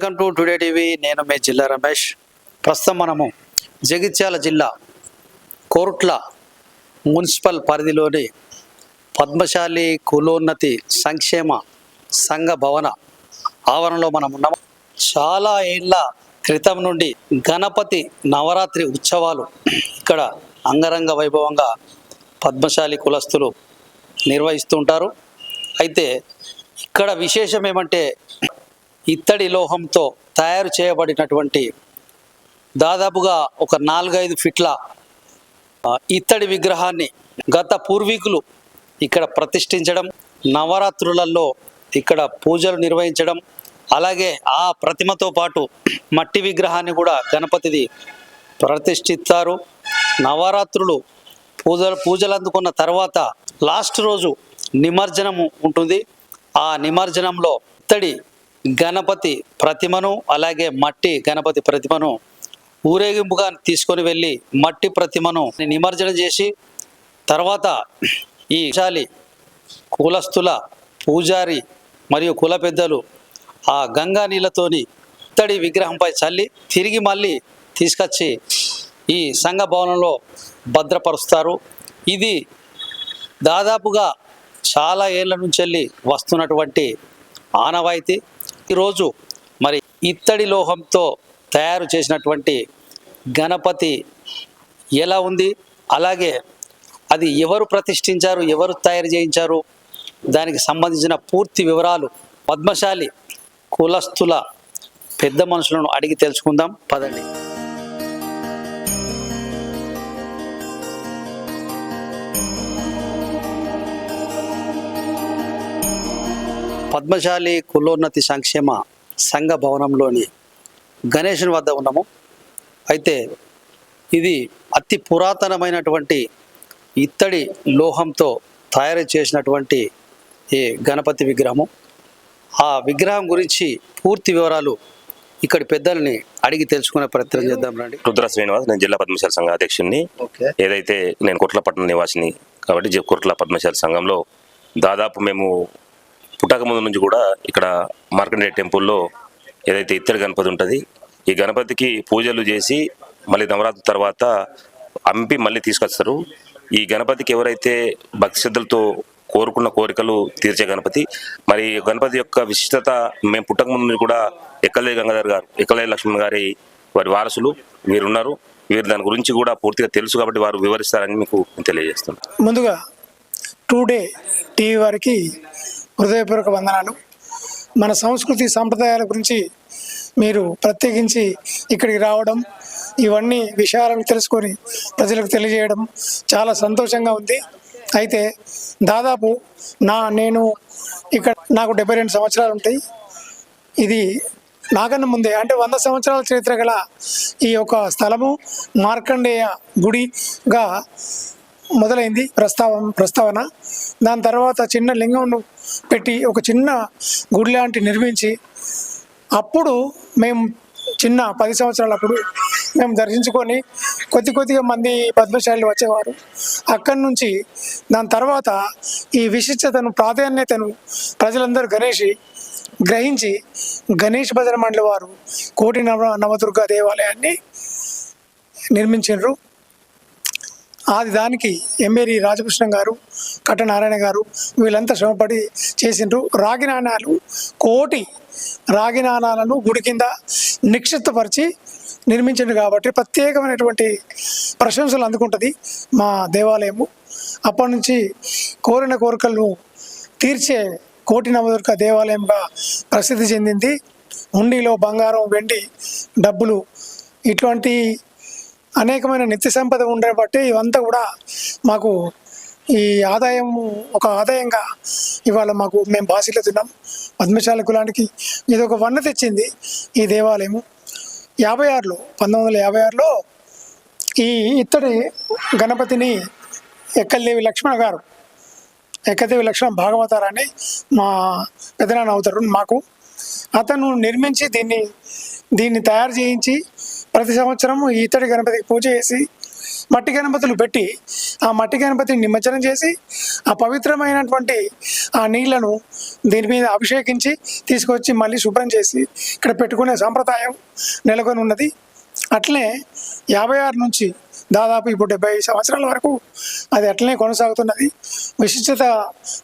Welcome to today TV. నేను మీ జిల్లా రమేష్. ప్రస్తుతం మనము జగిత్యాల జిల్లా కోరుట్ల మున్సిపల్ పరిధిలోని పద్మశాలి కులోన్నతి సంక్షేమ సంఘ భవన ఆవరణలో మనం ఉన్నాము. చాలా ఏళ్ళ క్రితం నుండి గణపతి నవరాత్రి ఉత్సవాలు ఇక్కడ అంగరంగ వైభవంగా పద్మశాలి కులస్తులు నిర్వహిస్తుంటారు. అయితే ఇక్కడ విశేషం ఏమంటే ఇత్తడి లోహంతో తయారు చేయబడినటువంటి దాదాపుగా ఒక నాలుగైదు ఫిట్ల ఇత్తడి విగ్రహాన్ని గత పూర్వీకులు ఇక్కడ ప్రతిష్ఠించడం నవరాత్రులలో ఇక్కడ పూజలు నిర్వహించడం అలాగే ఆ ప్రతిమతో పాటు మట్టి విగ్రహాన్ని కూడా గణపతిది ప్రతిష్ఠిస్తారు. నవరాత్రులు పూజలు పూజలు అందుకున్న తర్వాత లాస్ట్ రోజు నిమజ్జనము ఉంటుంది. ఆ నిమజ్జనంలో ఇత్తడి గణపతి ప్రతిమను అలాగే మట్టి గణపతి ప్రతిమను ఊరేగింపుగా తీసుకొని వెళ్ళి మట్టి ప్రతిమను నిమజ్జనం చేసి తర్వాత ఈ శాలి కులస్తుల పూజారి మరియు కుల పెద్దలు ఆ గంగా నీళ్ళతోని ఇత్తడి విగ్రహంపై చల్లి తిరిగి మళ్ళీ తీసుకొచ్చి ఈ సంఘ భవనంలో భద్రపరుస్తారు. ఇది దాదాపుగా చాలా ఏళ్ళ నుంచి వెళ్ళి వస్తున్నటువంటి ఆనవాయితీ. ఈరోజు మరి ఇత్తడి లోహంతో తయారు చేసినటువంటి గణపతి ఎలా ఉంది? అలాగే అది ఎవరు ప్రతిష్ఠించారు? ఎవరు తయారు చేయించారు? దానికి సంబంధించిన పూర్తి వివరాలు పద్మశాలి కులస్తుల పెద్ద మనుషులను అడిగి తెలుసుకుందాం. పదండి. పద్మశాలి కులోన్నతి సంక్షేమ సంఘ భవనంలోని గణేశుని వద్ద ఉన్నాము. అయితే ఇది అతి పురాతనమైనటువంటి ఇత్తడి లోహంతో తయారు చేసినటువంటి ఈ గణపతి విగ్రహము. ఆ విగ్రహం గురించి పూర్తి వివరాలు ఇక్కడి పెద్దల్ని అడిగి తెలుసుకునే ప్రయత్నం చేద్దాం రండి. రుద్ర శ్రీనివాస్ నేను జిల్లా పద్మశాల సంఘ అధ్యక్షుడిని ఏదైతే నేను కొట్లపట్నం నివాసిని కాబట్టి కొట్ల పద్మశాల సంఘంలో దాదాపు మేము పుట్టక ముందు నుంచి కూడా ఇక్కడ మార్కండేయ టెంపుల్లో ఏదైతే ఇత్తడి గణపతి ఉంటుంది ఈ గణపతికి పూజలు చేసి మళ్ళీ నవరాత్రి తర్వాత అంపి మళ్ళీ తీసుకొస్తారు. ఈ గణపతికి ఎవరైతే భక్తి శ్రద్ధలతో కోరుకున్న కోరికలు తీర్చే గణపతి మరి గణపతి యొక్క విశిష్టత మేము పుట్టక ముందు నుంచి కూడా ఎక్కలే గంగాధర్ గారు ఎక్కలే లక్ష్మణ్ గారి వారి వారసులు వీరున్నారు. వీరు దాని గురించి కూడా పూర్తిగా తెలుసు కాబట్టి వారు వివరిస్తారని మీకు తెలియజేస్తున్నాను. ముందుగా టుడే టీవీ వారికి హృదయపూర్వక వందనాలు. మన సంస్కృతి సాంప్రదాయాల గురించి మీరు ప్రత్యేకించి ఇక్కడికి రావడం ఇవన్నీ విషయాలను తెలుసుకొని ప్రజలకు తెలియజేయడం చాలా సంతోషంగా ఉంది. అయితే దాదాపు నా నేను ఇక్కడ నాకు డెబ్బై రెండు సంవత్సరాలు ఉంటాయి. ఇది నాకన్నా ముందే అంటే వంద సంవత్సరాల చరిత్ర గల ఈ యొక్క స్థలము మార్కండేయ గుడిగా మొదలైంది ప్రస్తావం ప్రస్తావన. దాని తర్వాత చిన్న లింగంను పెట్టి ఒక చిన్న గుడి లాంటి నిర్మించి అప్పుడు మేము చిన్న పది సంవత్సరాలప్పుడు మేము దర్శించుకొని కొద్ది కొద్దిగా మంది పద్మశాలి వచ్చేవారు. అక్కడి నుంచి దాని తర్వాత ఈ విశిష్టతను ప్రాధాన్యతను ప్రజలందరూ గణేషి గ్రహించి గణేష్ భజన మండలి వారు కోటి నవ నవదుర్గా దేవాలయాన్ని నిర్మించారు ఆది దానికి ఎంబేరి రాజకృష్ణ గారు కట్టనారాయణ గారు వీళ్ళంతా శ్రమపడి చేసిండ్రు. రాగి నాణాలు కోటి రాగి నాణాలను గుడి కింద నిక్షిప్తపరిచి నిర్మించింది కాబట్టి ప్రత్యేకమైనటువంటి ప్రశంసలు అందుకుంటుంది మా దేవాలయము. అప్పటి నుంచి కోరిన కోరికలను తీర్చే కోటి నవదుర్గ దేవాలయంగా ప్రసిద్ధి చెందింది. హుండీలో బంగారం వెండి డబ్బులు ఇటువంటి అనేకమైన నిత్య సంపద ఉండబట్టి ఇవంతా కూడా మాకు ఈ ఆదాయం ఒక ఆదాయంగా ఇవాళ మాకు మేము బాసిల్లుతున్నాం పద్మశాల కులానికి ఇది ఒక వన్న తెచ్చింది ఈ దేవాలయము. యాభై ఆరులో పంతొమ్మిది వందల యాభై ఆరులో ఈ ఇత్తడి గణపతిని ఎక్కల్దేవి లక్ష్మణ గారు ఎక్కదేవి లక్ష్మణ భాగవతారాన్ని మా పెదనాన్న అవుతారు మాకు. అతను నిర్మించి దీన్ని దీన్ని తయారు చేయించి ప్రతి సంవత్సరం ఈ ఇత్తడి గణపతికి పూజ చేసి మట్టి గణపతులు పెట్టి ఆ మట్టి గణపతిని నిమజ్జనం చేసి ఆ పవిత్రమైనటువంటి ఆ నీళ్ళను దీని మీద అభిషేకించి తీసుకొచ్చి మళ్ళీ శుభ్రం చేసి ఇక్కడ పెట్టుకునే సాంప్రదాయం నెలకొని ఉన్నది అట్లే యాభై ఆరు నుంచి దాదాపు ఇప్పుడు డెబ్బై సంవత్సరాల వరకు అది అట్లనే కొనసాగుతున్నది. విశిష్టత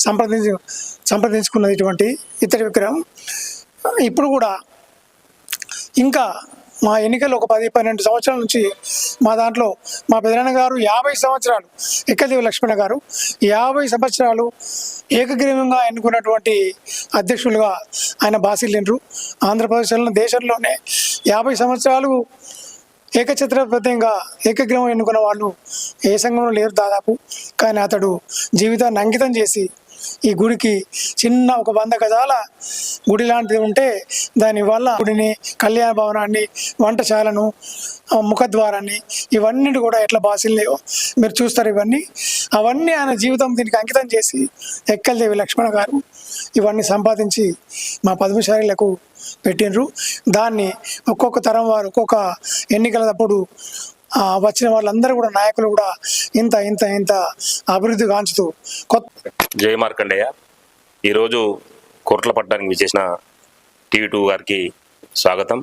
సంప్రదించు సంప్రదించుకున్నది ఇటువంటి ఇతడి విగ్రహం. ఇప్పుడు కూడా ఇంకా మా ఎన్నికలు ఒక పది పన్నెండు సంవత్సరాల నుంచి మా దాంట్లో మా పెదనాన్న గారు యాభై సంవత్సరాలు ఎక్కదేవి లక్ష్మణ గారు యాభై సంవత్సరాలు ఏకగ్రీవంగా ఎన్నుకున్నటువంటి అధ్యక్షులుగా ఆయన బాసిల్లిండ్రు. ఆంధ్రప్రదేశ్లో దేశంలోనే యాభై సంవత్సరాలు ఏకఛత్రపతిగా ఏకగ్రీవం ఎన్నుకున్న వాళ్ళు ఏ సంఘంలో లేరు దాదాపు. కానీ అతడు జీవితాన్ని అంకితం చేసి ఈ గుడికి చిన్న ఒక వంద గజాల గుడి లాంటిది ఉంటే దాని వల్ల గుడిని కళ్యాణ భవనాన్ని వంటశాలను ముఖద్వారాన్ని ఇవన్నీ కూడా ఎట్లా బాసిల్లేవో మీరు చూస్తారు ఇవన్నీ. అవన్నీ ఆయన జీవితం దీనికి అంకితం చేసి ఎక్కలదేవి లక్ష్మణ గారు ఇవన్నీ సంపాదించి మా పద్మశాలీలకు పెట్టినరు దాన్ని ఒక్కొక్క తరం వారు ఒక్కొక్క ఎన్నికల తప్పుడు వచ్చిన వాళ్ళందరూ కూడా నాయకులు కూడా ఇంత ఇంత ఇంత అభివృద్ధి కాంచుతూ కొత్త జయ మార్కండయ్య ఈరోజు కోట్లపట్నానికి విచ్చేసిన టీవీ టూ గారికి స్వాగతం.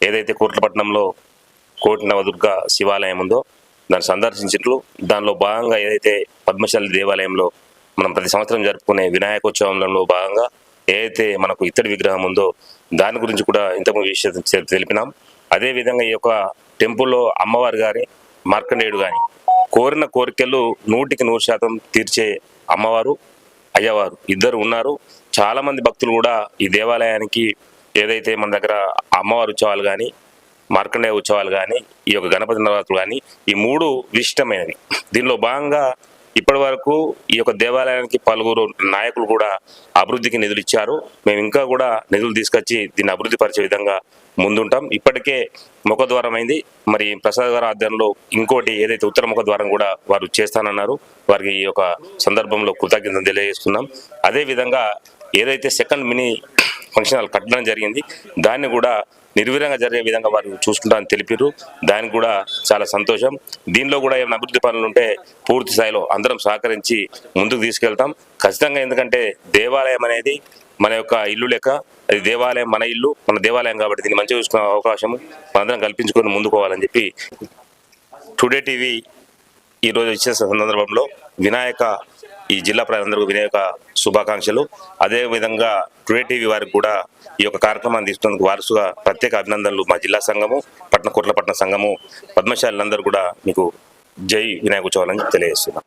ఏదైతే కోట్లపట్నంలో కోటి నవదుర్గ శివాలయం ఉందో దాన్ని సందర్శించినట్లు దానిలో భాగంగా ఏదైతే పద్మశాలి దేవాలయంలో మనం ప్రతి సంవత్సరం జరుపుకునే వినాయకోత్సవంలో భాగంగా ఏదైతే మనకు ఇత్తడి విగ్రహం ఉందో దాని గురించి కూడా ఇంతకుముందు విషయం తెలిపినాం. అదేవిధంగా ఈ యొక్క టెంపుల్లో అమ్మవారు కానీ మార్కండేయుడు కానీ కోరిన కోరికలు నూటికి నూరు శాతం తీర్చే అమ్మవారు అయ్యవారు ఇద్దరు ఉన్నారు. చాలామంది భక్తులు కూడా ఈ దేవాలయానికి ఏదైతే మన దగ్గర అమ్మవారి ఉత్సవాలు కానీ మార్కండేయ ఉత్సవాలు కానీ ఈ యొక్క గణపతి నవరాత్రులు కానీ ఈ మూడు విశిష్టమైనవి. దీనిలో భాగంగా ఇప్పటి వరకు ఈ యొక్క దేవాలయానికి పలువురు నాయకులు కూడా అభివృద్ధికి నిధులు ఇచ్చారు మేము ఇంకా కూడా నిధులు తీసుకొచ్చి దీన్ని అభివృద్ధి పరిచే విధంగా ముందుంటాం. ఇప్పటికే ముఖద్వారం అయింది. మరి ప్రసాద్ గారి ఆధ్వర్యంలో ఇంకోటి ఏదైతే ఉత్తర ముఖద్వారం కూడా వారు చేస్తానన్నారు వారికి ఈ యొక్క సందర్భంలో కృతజ్ఞతలు తెలియజేస్తున్నాం. అదేవిధంగా ఏదైతే సెకండ్ మినీ ఫంక్షన్ హాల్ కట్టడం జరిగింది. దాన్ని కూడా నిర్వీరంగా జరిగే విధంగా వారు చూసుకుంటారని తెలిపారు. దానికి కూడా చాలా సంతోషం. దీనిలో కూడా ఏమైనా అభివృద్ధి పనులు ఉంటే పూర్తి స్థాయిలో అందరం సహకరించి ముందుకు తీసుకెళ్తాం. ఖచ్చితంగా ఎందుకంటే దేవాలయం అనేది మన యొక్క ఇల్లు లెక్క అది దేవాలయం మన ఇల్లు మన దేవాలయం కాబట్టి దీన్ని మంచిగా చూసుకునే అవకాశం మనందరం కల్పించుకొని ముందుకోవాలని చెప్పి టుడే టీవీ ఈరోజు ఇచ్చిన సందర్భంలో వినాయక ఈ జిల్లా ప్రజలందరికీ వినాయక శుభాకాంక్షలు. అదేవిధంగా టుడే టీవీ వారికి కూడా ఈ యొక్క కార్యక్రమాన్ని తీసుకున్నందుకు వారసుగా ప్రత్యేక అభినందనలు మా జిల్లా సంఘము పట్న కోట్లపట్న సంఘము పద్మశాలందరూ కూడా మీకు జై వినాయక ఉత్సవాలని తెలియజేస్తున్నాం.